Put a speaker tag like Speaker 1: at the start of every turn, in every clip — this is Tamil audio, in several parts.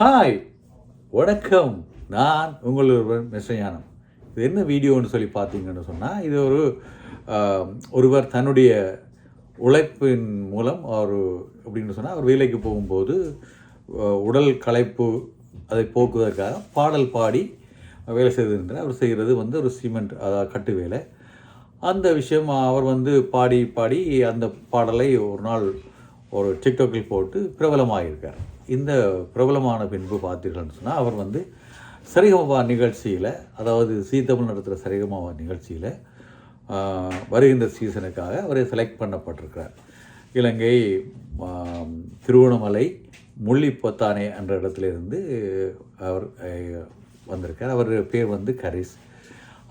Speaker 1: ஹாய் வணக்கம். நான் உங்களுடன் மெசையானம். இது என்ன வீடியோன்னு சொல்லி பார்த்தீங்கன்னு சொன்னால் இது ஒரு ஒருவர் தன்னுடைய உழைப்பின் மூலம் அவர் அப்படின்னு சொன்னால் அவர் வேலைக்கு போகும்போது உடல் களைப்பு அதை போக்குவதற்காக பாடல் பாடி வேலை செய்திருந்தார். அவர் செய்கிறது வந்து ஒரு சிமெண்ட் அதாவது கட்டு வேலை. அந்த விஷயம் அவர் வந்து பாடி பாடி அந்த பாடலை ஒரு நாள் ஒரு டிக்டாக்கில் போட்டு பிரபலமாகியிருக்கார் இந்த பிரபலமான பின்பு பார்த்தீர்கள்னு சொன்னால் அவர் வந்து சரிகமபா நிகழ்ச்சியில் அதாவது சீ தமிழ் நடத்துகிற சரிகமபா நிகழ்ச்சியில் வருகின்ற சீசனுக்காக அவரை செலக்ட் பண்ணப்பட்டிருக்கிறார். இலங்கை திருவண்ணமலை திருவண்ணாமலை முள்ளிப்பொத்தானே என்ற இடத்துலேருந்து அவர் வந்திருக்கார். அவர் பேர் வந்து கரிஸ்.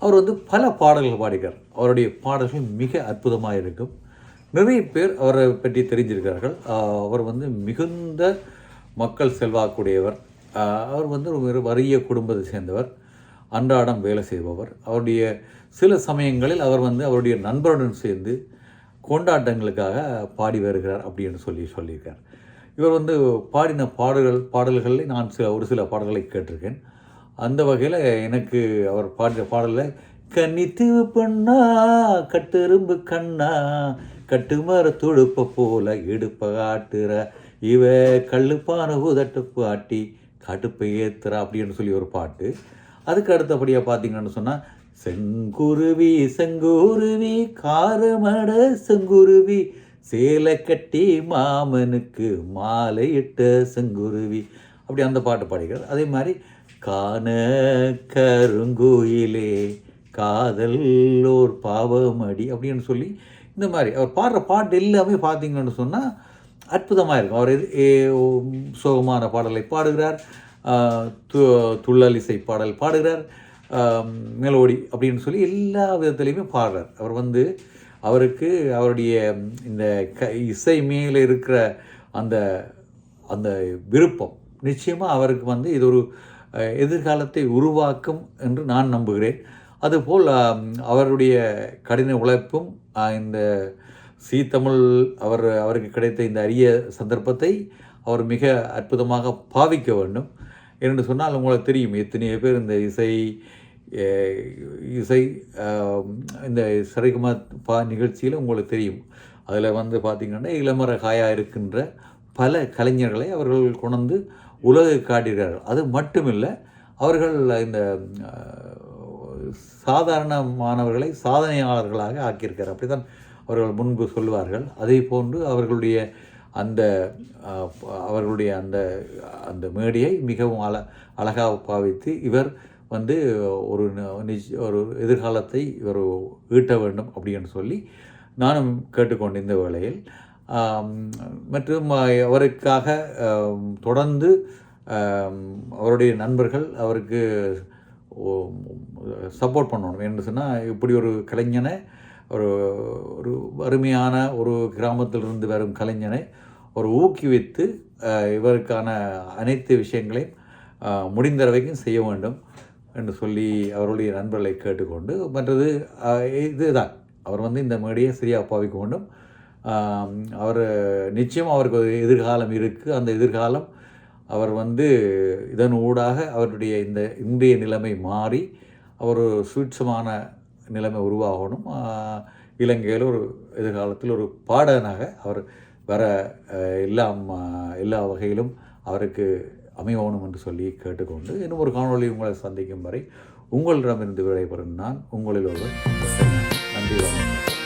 Speaker 1: அவர் வந்து பல பாடல்கள் பாடுகிறார் அவருடைய பாடல்கள் மிக அற்புதமாக இருக்கும். நிறைய பேர் அவரை பற்றி தெரிஞ்சிருக்கிறார்கள். அவர் வந்து மிகுந்த மக்கள் செல்வாக்குடையவர் அவர் வந்து ஒரு வறிய குடும்பத்தை சேர்ந்தவர் அன்றாடம் வேலை செய்பவர். அவருடைய சில சமயங்களில் அவர் வந்து அவருடைய நண்பருடன் சேர்ந்து கொண்டாட்டங்களுக்காக பாடி வருகிறார் அப்படின்னு சொல்லி சொல்லியிருக்கார். இவர் வந்து பாடின பாடல்கள் பாடல்களில் நான் சில ஒரு சில பாடல்களை கேட்டிருக்கேன். அந்த வகையில் எனக்கு அவர் பாடின பாடலில் கன்னித்தீவு பெண்ணா கட்டெரும்பு கண்ணா கட்டுமர துடுப்ப போல இடுப்ப காட்டுற இவ கல்லுப்பான உதட்டு பாட்டி கடுப்பை ஏத்துறா அப்படின்னு சொல்லி ஒரு பாட்டு. அதுக்கு அடுத்தபடியாக பார்த்தீங்கன்னு சொன்னால் செங்குருவி செங்குருவி காரமட செங்குருவி சேலை கட்டி மாமனுக்கு மாலையிட்ட செங்குருவி. அப்படி அந்த பாட்டு பாடிக்கிறார். அதே மாதிரி காண கருங்குயிலே காதல் ஓர் பாவமடி அப்படின்னு சொல்லி இந்த மாதிரி அவர் பாடுற பாட்டு எல்லாமே பார்த்தீங்கன்னு சொன்னால் அற்புதமாக இருக்கும். அவர் எது சோகமான பாடலை பாடுகிறார். து- துள்ளல் இசை பாடல் பாடுகிறார். மேலோடி மெலோடி அப்படின்னு சொல்லி எல்லா விதத்துலேயுமே பாடுறார். அவர் வந்து அவருக்கு அவருடைய இந்த க இசை மேலே இருக்கிற அந்த அந்த விருப்பம் நிச்சயமாக அவருக்கு வந்து இது ஒரு எதிர்காலத்தை உருவாக்கும் என்று நான் நம்புகிறேன். அதுபோல் அவருடைய கடின உழைப்பும் இந்த சீ தமிழ் அவர் அவருக்கு கிடைத்த இந்த அரிய சந்தர்ப்பத்தை அவர் மிக அற்புதமாக பாவிக்க வேண்டும். என்று சொன்னால் உங்களுக்கு தெரியும் எத்தனையோ பேர் இந்த இசை இசை இந்த சரிகமா பா நிகழ்ச்சியில் உங்களுக்கு தெரியும். அதில் வந்து பார்த்திங்கன்னா இளமர காயாக இருக்கின்ற பல கலைஞர்களை அவர்கள் கொண்டு உலக காட்டுகிறார்கள் அது மட்டுமில்லை அவர்கள் இந்த சாதாரண மாணவர்களை சாதனையாளர்களாக ஆக்கியிருக்கார் அப்படிதான் அவர்கள் முன்பு சொல்வார்கள் அதே போன்று அவர்களுடைய அந்த அவர்களுடைய அந்த அந்த மேடையை மிகவும் அழ அழகாக பாவித்து இவர் வந்து ஒரு ந- ஒரு எதிர்காலத்தை இவர் ஈட்ட வேண்டும் அப்படின்னு சொல்லி நானும் கேட்டுக்கொண்டு இந்த வேளையில் மற்றும் அவருக்காக தொடர்ந்து அவருடைய நண்பர்கள் அவருக்கு சப்போர்ட் பண்ணணும். என்று சொன்னால் இப்படி ஒரு கலைஞனை ஒரு ஒரு அருமையான ஒரு கிராமத்திலிருந்து வரும் கலைஞனை ஒரு ஊக்குவித்து இவருக்கான அனைத்து விஷயங்களையும் முடிந்த வரைக்கும் செய்ய வேண்டும் என்று சொல்லி அவருடைய நண்பர்களை கேட்டுக்கொண்டு மற்றது இதுதான். அவர் வந்து இந்த மேடையை சரியாக பாவிக்க வேண்டும். அவர் நிச்சயம் அவருக்கு ஒரு எதிர்காலம் இருக்குது அந்த எதிர்காலம் அவர் வந்து இதன் ஊடாக அவருடைய இந்த இன்றைய நிலைமை மாறி அவர் ஒரு சுட்சமான நிலைமை உருவாகணும். இலங்கையில் ஒரு எதிர்காலத்தில் ஒரு பாடகனாக அவர் வர எல்லாம் எல்லா வகையிலும் அவருக்கு அமையணும் என்று சொல்லி கேட்டுக்கொண்டு இன்னும் ஒரு காணொலி உங்களை சந்திக்கும் வரை உங்களிடமிருந்து விடைபெறும் நான் உங்களில் ஒருவர். நன்றி வணக்கம்.